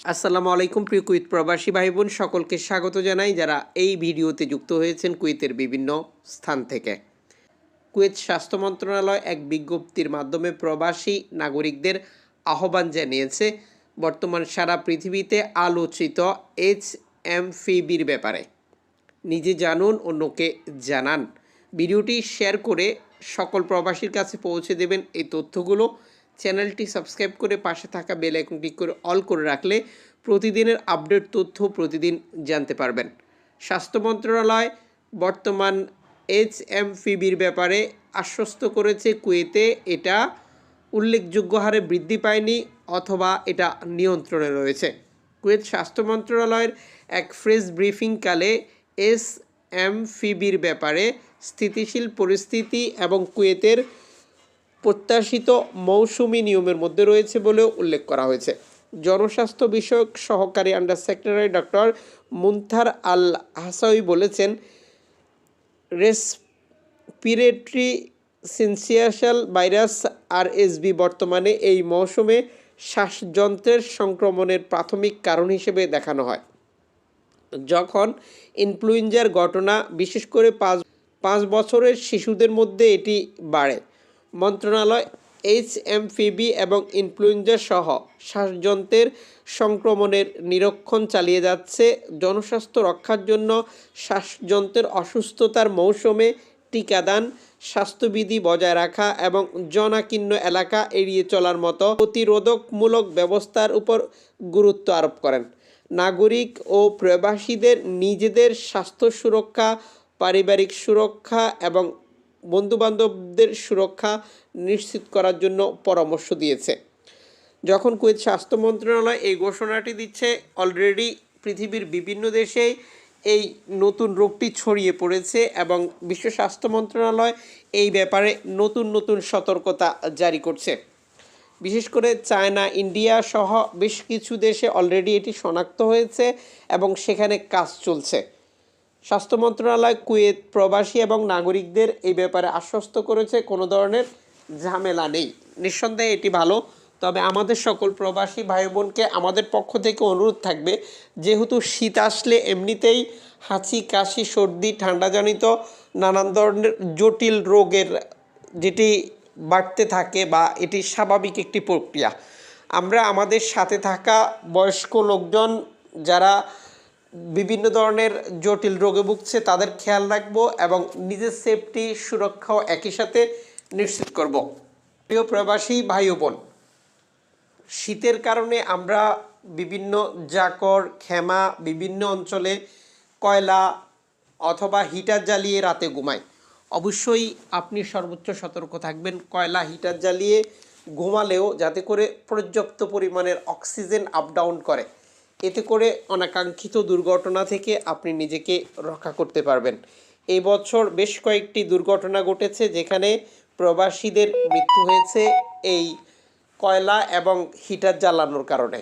আসসালামু আলাইকুম, প্রিয় কুইত প্রবাসী ভাই বোন সকলকে স্বাগত জানাই যারা এই ভিডিওতে যুক্ত হয়েছেন কুয়েতের বিভিন্ন স্থান থেকে। কুয়েত স্বাস্থ্য মন্ত্রণালয় এক বিজ্ঞপ্তির মাধ্যমে প্রবাসী নাগরিকদের আহ্বান জানিয়েছে, বর্তমান সারা পৃথিবীতে আলোচিত এইচ এম ফিবির ব্যাপারে। নিজে জানুন, অন্যকে জানান। ভিডিওটি শেয়ার করে সকল প্রবাসীর কাছে পৌঁছে দেবেন এই তথ্যগুলো। চ্যানেলটি সাবস্ক্রাইব করে পাশে থাকা বেল আইকন ক্লিক করে অল করে রাখলে প্রতিদিনের আপডেট তথ্য প্রতিদিন জানতে পারবেন। স্বাস্থ্য মন্ত্রণালয় বর্তমান এইচ এম ফিবির ব্যাপারে আশ্বস্ত করেছে কুয়েতে এটা উল্লেখযোগ্য হারে বৃদ্ধি পায়নি অথবা এটা নিয়ন্ত্রণে রয়েছে। কুয়েত স্বাস্থ্য মন্ত্রণালয়ের এক ফ্রেশ ব্রিফিংকালে এস এম ফিবির ব্যাপারে স্থিতিশীল পরিস্থিতি এবং কুয়েতের প্রত্যাশিত মৌসুমি নিয়মের মধ্যে রয়েছে বলেও উল্লেখ করা হয়েছে। জনস্বাস্থ্য বিষয়ক সহকারী under secretary doctor Munther Al Hasawi বলেছেন রেসপিরেটরি সিনসিয়াশাল ভাইরাস আর এসবি বর্তমানে এই মৌসুমে শ্বাসযন্ত্রের সংক্রমণের প্রাথমিক কারণ হিসেবে দেখানো হয়। যখন ইনফ্লুয়েঞ্জার ঘটনা বিশেষ করে পাঁচ পাঁচ বছরের শিশুদের মধ্যে এটি বাড়ে মন্ত্রণালয়, এইচ এম ফিবি এবং ইনফ্লুয়েঞ্জা সহ শ্বাসযন্ত্রের সংক্রমণের নিরীক্ষণ চালিয়ে যাচ্ছে। জনস্বাস্থ্য রক্ষার জন্য শ্বাসযন্ত্রের অসুস্থতার মৌসুমে টিকাদান, স্বাস্থ্যবিধি বজায় রাখা এবং জনাকীর্ণ এলাকা এড়িয়ে চলার মতো প্রতিরোধকমূলক ব্যবস্থার উপর গুরুত্ব আরোপ করেন। নাগরিক ও প্রবাসীদের নিজেদের স্বাস্থ্য সুরক্ষা, পারিবারিক সুরক্ষা এবং বন্ধুবান্ধবদের সুরক্ষা নিশ্চিত করার জন্য পরামর্শ দিয়েছে। যখন কুয়েত স্বাস্থ্য মন্ত্রণালয় এই ঘোষণাটি দিচ্ছে, অলরেডি পৃথিবীর বিভিন্ন দেশেই এই নতুন রোগটি ছড়িয়ে পড়েছে এবং বিশ্ব স্বাস্থ্য মন্ত্রণালয় এই ব্যাপারে নতুন নতুন সতর্কতা জারি করছে। বিশেষ করে চায়না, ইন্ডিয়া সহ বেশ কিছু দেশে অলরেডি এটি শনাক্ত হয়েছে এবং সেখানে কাজ চলছে। স্বাস্থ্য মন্ত্রণালয়, কুয়েত প্রবাসী এবং নাগরিকদের এই ব্যাপারে আশ্বস্ত করেছে, কোনো ধরনের ঝামেলা নেই। নিঃসন্দেহে এটি ভালো, তবে আমাদের সকল প্রবাসী ভাই বোনকে আমাদের পক্ষ থেকে অনুরোধ থাকবে, যেহেতু শীত আসলে এমনিতেই হাঁচি কাশি সর্দি, ঠান্ডাজনিত নানান ধরনের জটিল রোগের যেটি বাড়তে থাকে বা এটি স্বাভাবিক একটি প্রক্রিয়া। আমরা আমাদের সাথে থাকা বয়স্ক লোকজন যারা বিভিন্ন ধরনের জটিল রোগে ভুগছে, তাদের খেয়াল রাখব এবং নিজের সেফটি সুরক্ষাও একই সাথে নিশ্চিত করব। প্রিয় প্রবাসী ভাই বোন, শীতের কারণে আমরা বিভিন্ন জাকর, খেমা, বিভিন্ন অঞ্চলে কয়লা অথবা হিটার জ্বালিয়ে রাতে ঘুমাই। অবশ্যই আপনি সর্বোচ্চ সতর্ক থাকবেন, কয়লা, হিটার জ্বালিয়ে ঘুমালেও যাতে করে পর্যাপ্ত পরিমাণের অক্সিজেন আপ ডাউন করে। এতে করে অনাকাঙ্ক্ষিত দুর্ঘটনা থেকে আপনি নিজেকে রক্ষা করতে পারবেন। এই বছর বেশ কয়েকটি দুর্ঘটনা ঘটেছে যেখানে প্রবাসীদের মৃত্যু হয়েছে এই কয়লা এবং হিটার জ্বালানোর কারণে।